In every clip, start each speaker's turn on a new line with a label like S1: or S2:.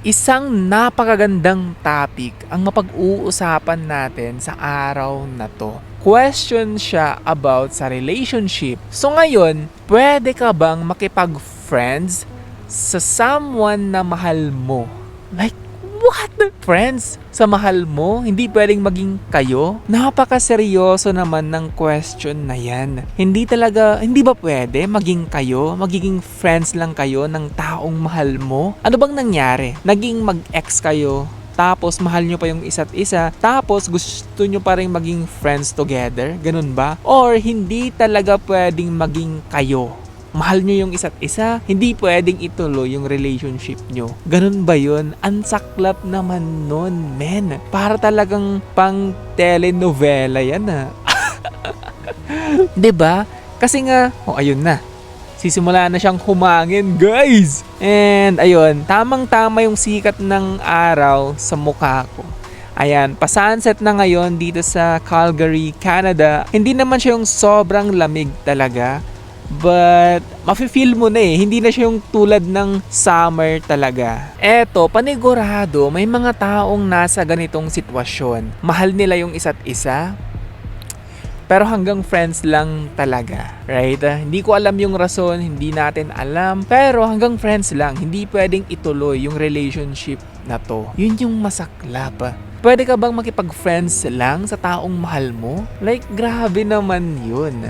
S1: Isang napakagandang topic ang mapag-uusapan natin sa araw na to. Question siya about sa relationship. So ngayon, pwede ka bang makipag-friends sa someone na mahal mo? Like, what? Friends sa mahal mo? Hindi pwedeng maging kayo? Napakaseryoso naman ng question na yan. Hindi talaga, hindi ba pwede maging kayo? Magiging friends lang kayo ng taong mahal mo? Ano bang nangyari? Naging mag-ex kayo? Tapos mahal nyo pa yung isa't isa, tapos gusto nyo pa rin maging friends together, ganun ba? Or hindi talaga pwedeng maging kayo? Mahal nyo yung isa't isa, hindi pwedeng ituloy yung relationship nyo. Ganun ba yun? Ang saklap naman nun, men. Para talagang pang telenovela yan ah. ba? Kasi nga, oh ayun na. Sisimula na siyang humangin, guys. And ayun, tamang-tama yung sikat ng araw sa mukha ko. Ayan, pa-sunset na ngayon dito sa Calgary, Canada. Hindi naman siya yung sobrang lamig talaga. But, mafe-feel mo na eh. Hindi na siya yung tulad ng summer talaga. Eto, panigurado, may mga taong nasa ganitong sitwasyon. Mahal nila yung isa't isa, pero hanggang friends lang talaga, right? Ah, hindi ko alam yung rason, hindi natin alam, pero hanggang friends lang, hindi pwedeng ituloy yung relationship na to. Yun yung masaklap. Pwede ka bang makipag-friends lang sa taong mahal mo? Like, grabe naman yun.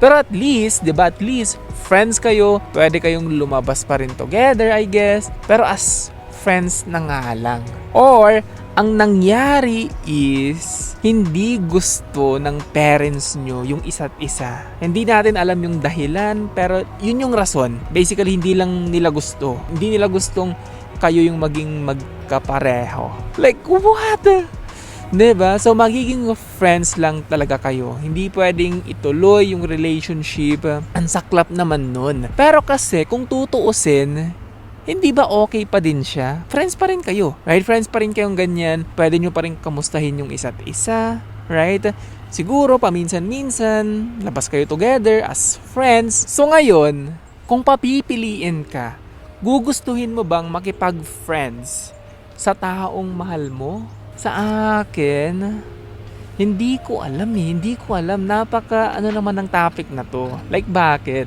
S1: Pero at least, di ba, at least, friends kayo, pwede kayong lumabas pa rin together, I guess. Pero as friends na nga lang. Or, ang nangyari is, hindi gusto ng parents nyo yung isa't isa. Hindi natin alam yung dahilan, pero yun yung rason. Basically, hindi lang nila gusto. Hindi nila gustong kayo yung maging magkapareho. Like, what? 'Di ba? So magiging friends lang talaga kayo. Hindi pwedeng ituloy yung relationship. Ang saklap naman nun. Pero kasi kung tutuusin, hindi ba okay pa din siya? Friends pa rin kayo. Right? Friends pa rin kayong ganyan. Pwede nyo pa rin kamustahin yung isa't isa. Right? Siguro paminsan-minsan, labas kayo together as friends. So ngayon, kung papipiliin ka, gugustuhin mo bang makipag-friends sa taong mahal mo? Sa akin, hindi ko alam eh. Hindi ko alam. Napaka ano naman ng topic na to. Like bakit?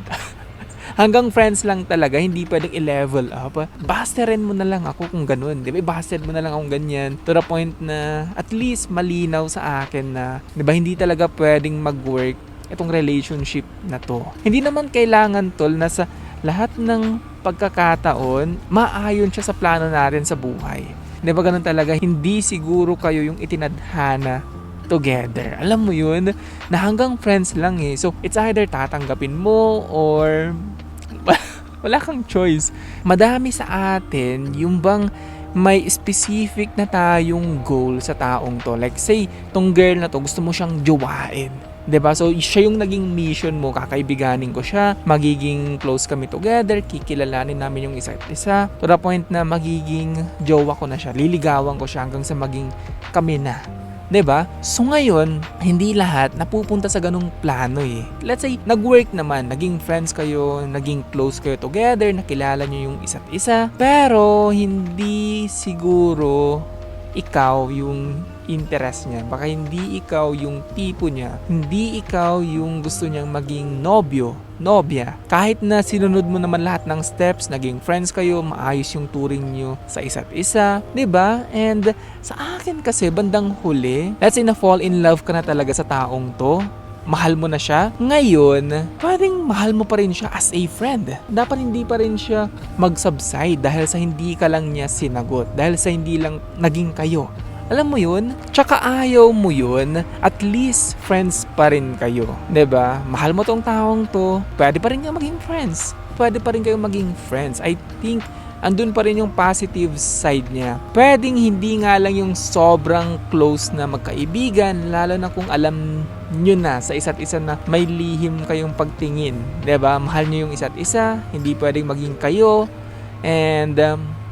S1: Hanggang friends lang talaga, hindi pwedeng i-level up. Basterin mo na lang ako kung ganun. Di ba? Baster mo na lang akong ganyan. To the point na at least malinaw sa akin na, di ba, hindi talaga pwedeng mag-work itong relationship na to. Hindi naman kailangan tol na sa lahat ng pagkakataon, maayon siya sa plano natin sa buhay. Di ba ganun talaga? Hindi siguro kayo yung itinadhana together. Alam mo yun? Na hanggang friends lang eh. So, it's either tatanggapin mo or wala kang choice. Madami sa atin yung bang may specific na tayong goal sa taong to. Like say, tong girl na to, gusto mo siyang jowain. Ba? So, siya yung naging mission mo, kakaibiganin ko siya, magiging close kami together, kikilalanin namin yung isa't isa, to the point na magiging jowa ko na siya, liligawan ko siya hanggang sa maging kami na. 'Di ba? So ngayon, hindi lahat napupunta sa ganung plano eh. Let's say, nag-work naman, naging friends kayo, naging close kayo together, nakilala nyo yung isa't isa, pero hindi siguro ikaw yung interest niya. Baka hindi ikaw yung tipo niya. Hindi ikaw yung gusto niyang maging nobyo, nobya. Kahit na sinunod mo naman lahat ng steps, naging friends kayo, maayos yung touring niyo sa isa't isa, 'di ba? And sa akin kasi bandang huli, let's say na fall in love ka na talaga sa taong to, mahal mo na siya, ngayon, pwedeng mahal mo pa rin siya as a friend. Dapat hindi pa rin siya mag-subside dahil sa hindi ka lang niya sinagot, dahil sa hindi lang naging kayo. Alam mo yun? Tsaka ayaw mo yun, at least friends pa rin kayo. ba? Mahal mo tong taong to, pwede pa rin nga maging friends. Pwede pa rin kayong maging friends. I think andun pa rin yung positive side niya. Pwedeng hindi nga lang yung sobrang close na magkaibigan, lalo na kung alam nyo na sa isa't isa na may lihim kayong pagtingin. ba? Mahal nyo yung isa't isa, hindi pwedeng maging kayo, and um,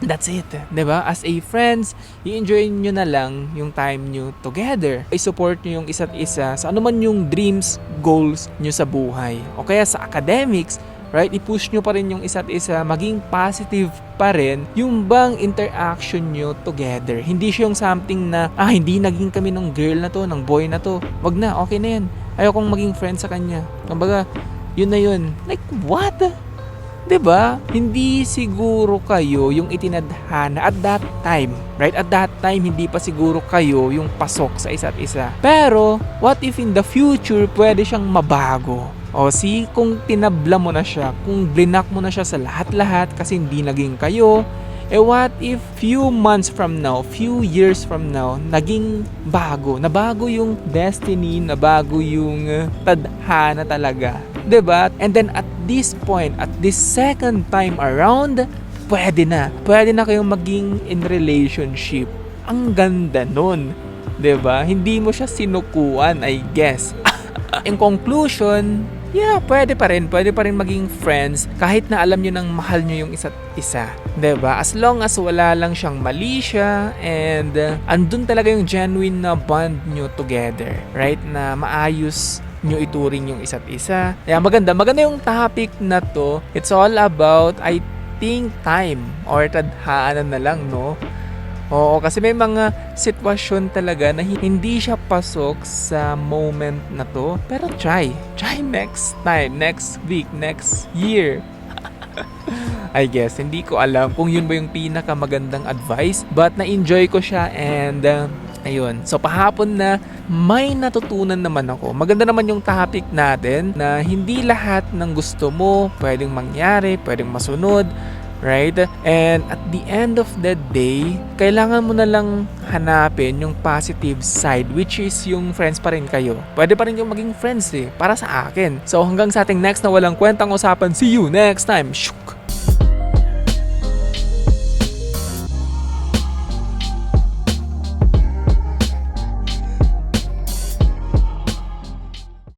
S1: That's it, ba? As a friends, i-enjoy nyo na lang yung time nyo together. I-support nyo yung isa't isa sa ano man yung dreams, goals nyo sa buhay. O kaya sa academics, right? I-push nyo pa rin yung isa't isa, maging positive pa rin yung bang interaction nyo together. Hindi siya yung something na, ah, hindi naging kami ng girl na to, ng boy na to. Wag na, okay na yan. Ayokong maging friend sa kanya. Kumbaga, yun na yun. Like, what? 'Di ba? Hindi siguro kayo yung itinadhana at that time, right? At that time hindi pa siguro kayo yung pasok sa isa't isa. Pero what if in the future pwede siyang mabago? O si kung tinabla mo na siya, kung blinak mo na siya sa lahat-lahat kasi hindi naging kayo, eh what if few months from now, few years from now, naging bago, nabago yung destiny, nabago yung uh, tadhana talaga. Ba? And then at this point, at this second time around, pwede na. Pwede na kayong maging in relationship. Ang ganda nun. ba? Hindi mo siya sinukuan, I guess. in conclusion, yeah, pwede pa rin. Pwede pa rin maging friends kahit na alam nyo nang mahal nyo yung isa't isa. ba? As long as wala lang siyang mali siya and andun talaga yung genuine na bond nyo together. Right? Na maayos nyo ituring yung isa't isa. Kaya maganda. Maganda yung topic na to. It's all about, I think, time or tadhaanan na lang, no? Oo, kasi may mga sitwasyon talaga na hindi siya pasok sa moment na to. Pero try. Try next time, next week, next year. I guess, hindi ko alam kung yun ba yung pinakamagandang advice. But na-enjoy ko siya and uh, ayun. So pahapon na may natutunan naman ako. Maganda naman yung topic natin na hindi lahat ng gusto mo pwedeng mangyari, pwedeng masunod right? And at the end of the day, kailangan mo na lang hanapin yung positive side which is yung friends pa rin kayo. Pwede pa rin yung maging friends eh, para sa akin. So hanggang sa ating next na walang kwentang usapan, see you next time. Shuk!